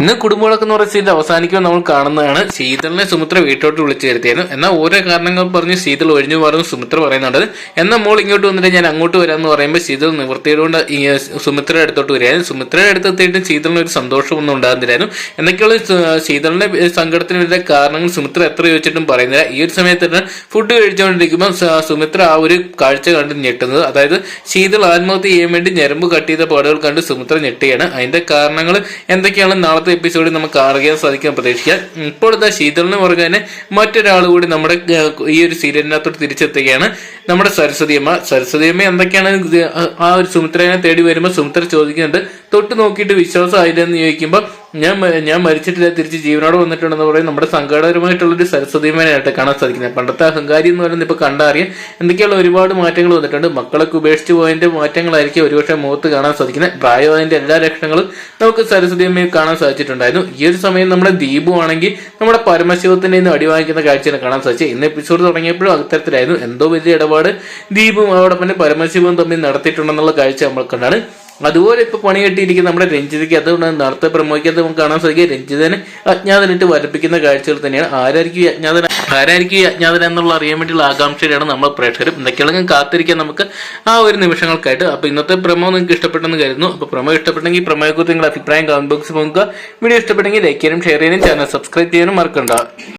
ഇന്ന് കുടുംബവിളക്ക് എന്ന് പറയുന്ന സീറ്റ് അവസാനിക്കുമ്പോൾ നമ്മൾ കാണുന്നതാണ് ശീതളിനെ സുമിത്ര വീട്ടോട്ട് വിളിച്ചു വരുത്തിയായിരുന്നു എന്നാൽ ഓരോ കാരണങ്ങൾ പറഞ്ഞ് ശീതൾ ഒഴിഞ്ഞു മാറുന്നു സുമിത്ര പറയുന്നുണ്ട്. എന്നാൽ മോൾ ഇങ്ങോട്ട് വന്നിട്ട് ഞാൻ അങ്ങോട്ട് വരാമെന്ന് പറയുമ്പോൾ ശീതൾ നിവൃത്തിയോടുകൊണ്ട് സുമിത്രയുടെ അടുത്തോട്ട് വരികയായിരുന്നു. സുമിത്രയുടെ അടുത്തെത്തിയിട്ട് ശീതളിന് ഒരു സന്തോഷമൊന്നും ഉണ്ടാകുന്നില്ലായിരുന്നു. എന്നൊക്കെയുള്ള ശീതളിന്റെ വരുന്ന കാരണങ്ങൾ സുമിത്ര എത്ര ചോദിച്ചിട്ടും പറയുന്നില്ല. ഈ ഒരു സമയത്ത് തന്നെ ഫുഡ് കഴിച്ചുകൊണ്ടിരിക്കുമ്പോൾ സുമിത്ര ആ ഒരു കാഴ്ച കണ്ട് ഞെട്ടുന്നത്. അതായത് ശീതൾ ആത്മഹത്യ ചെയ്യാൻ വേണ്ടി ഞരമ്പ് കട്ട് ചെയ്ത പാടുകൾ കണ്ട് സുമിത്ര ഞെട്ടുകയാണ് അതിന്റെ കാരണങ്ങൾ എന്തൊക്കെയാണ് നാളത്തെ എപ്പിസോഡിൽ നമുക്ക് അറിയാൻ സാധിക്കാൻ പ്രതീക്ഷിക്കാം. ഇപ്പോൾ ഇതാ ശീതളിന് പുറകെ തന്നെ മറ്റൊരാൾ കൂടി നമ്മുടെ ഈ ഒരു സീരിയലിനകത്തോട്ട് തിരിച്ചെത്തുകയാണ്. നമ്മുടെ സരസ്വതി അമ്മ. സരസ്വതി അമ്മ എന്തൊക്കെയാണ് ആ ഒരു സുമിത്രനെ തേടി വരുമ്പോൾ സുമിത്ര ചോദിക്കുന്നുണ്ട്. തൊട്ട് നോക്കിയിട്ട് വിശ്വാസം ആയില്ലെന്ന് ചോദിക്കുമ്പോൾ ഞാൻ ഞാൻ മരിച്ചിട്ടില്ല തിരിച്ച് ജീവനോട് വന്നിട്ടുണ്ടെന്ന് പറയും. നമ്മുടെ സങ്കടകരമായിട്ടുള്ളൊരു സരസ്വതിമേനായിട്ട് കാണാൻ സാധിക്കുന്നത്. പണ്ടത്തെ അഹങ്കാരി എന്ന് പറയുന്നത് ഇപ്പൊ കണ്ടറിയാൻ എന്തൊക്കെയുള്ള ഒരുപാട് മാറ്റങ്ങൾ വന്നിട്ടുണ്ട്. മക്കളൊക്കെ ഉപേക്ഷിച്ച് പോയതിന്റെ മാറ്റങ്ങളായിരിക്കും ഒരുപക്ഷെ മുഖത്ത് കാണാൻ സാധിക്കുന്നത്. പ്രായമായതിന്റെ എല്ലാ ലക്ഷണങ്ങളും നമുക്ക് സരസ്വതി അമ്മയെ കാണാൻ സാധിച്ചിട്ടുണ്ടായിരുന്നു. ഈ ഒരു സമയം നമ്മുടെ ദീപു ആണെങ്കിൽ നമ്മുടെ പരമശിവത്തിന്റെ നിന്ന് അടി വാങ്ങിക്കുന്ന കാഴ്ചയാണ് കാണാൻ സാധിച്ചത്. ഇന്ന് എപ്പിസോഡ് തുടങ്ങിയപ്പോഴും അത്തരത്തിലായിരുന്നു. എന്തോ വലിയ ഇടപാട് ദീപും അതോടൊപ്പം തന്നെ പരമശിവവും തമ്മിൽ നടത്തിയിട്ടുണ്ടെന്നുള്ള കാഴ്ച നമ്മൾ കണ്ടാണ്. അതുപോലെ ഇപ്പൊ പണി കെട്ടിയിരിക്കുന്ന നമ്മുടെ രഞ്ജിതയ്ക്ക് അതുകൊണ്ട് നടത്ത പ്രമോഹിക്കാത്ത നമുക്ക് കാണാൻ സാധിക്കുക രഞ്ജിതനെ അജ്ഞാതനിട്ട് വരപ്പിക്കുന്ന കാഴ്ചകൾ തന്നെയാണ്. ആരായിരിക്കും അജ്ഞാതന ആരായിരിക്കും ഈ അജ്ഞാതന എന്നുള്ള അറിയാൻ വേണ്ടിയുള്ള ആകാംക്ഷയിലാണ് നമ്മൾ പ്രേക്ഷകരും. എന്തൊക്കെയാണെങ്കിൽ കാത്തിരിക്കാൻ നമുക്ക് ആ ഒരു നിമിഷങ്ങൾക്കായിട്ട്. അപ്പൊ ഇന്നത്തെ പ്രമോ നിങ്ങൾക്ക് ഇഷ്ടപ്പെട്ടെന്ന് കരുതുന്നു. അപ്പൊ പ്രമോ ഇഷ്ടപ്പെട്ടെങ്കിൽ പ്രമോയെക്കുറിച്ച് നിങ്ങളുടെ അഭിപ്രായം കമന്റ് ബോക്സിൽ നോക്കുക വീഡിയോ ഇഷ്ടപ്പെട്ടെങ്കിൽ ലൈക്ക് ചെയ്യാനും ഷെയർ ചെയ്യാനും ചാനൽ സബ്സ്ക്രൈബ് ചെയ്യാനും മറക്കണ്ട.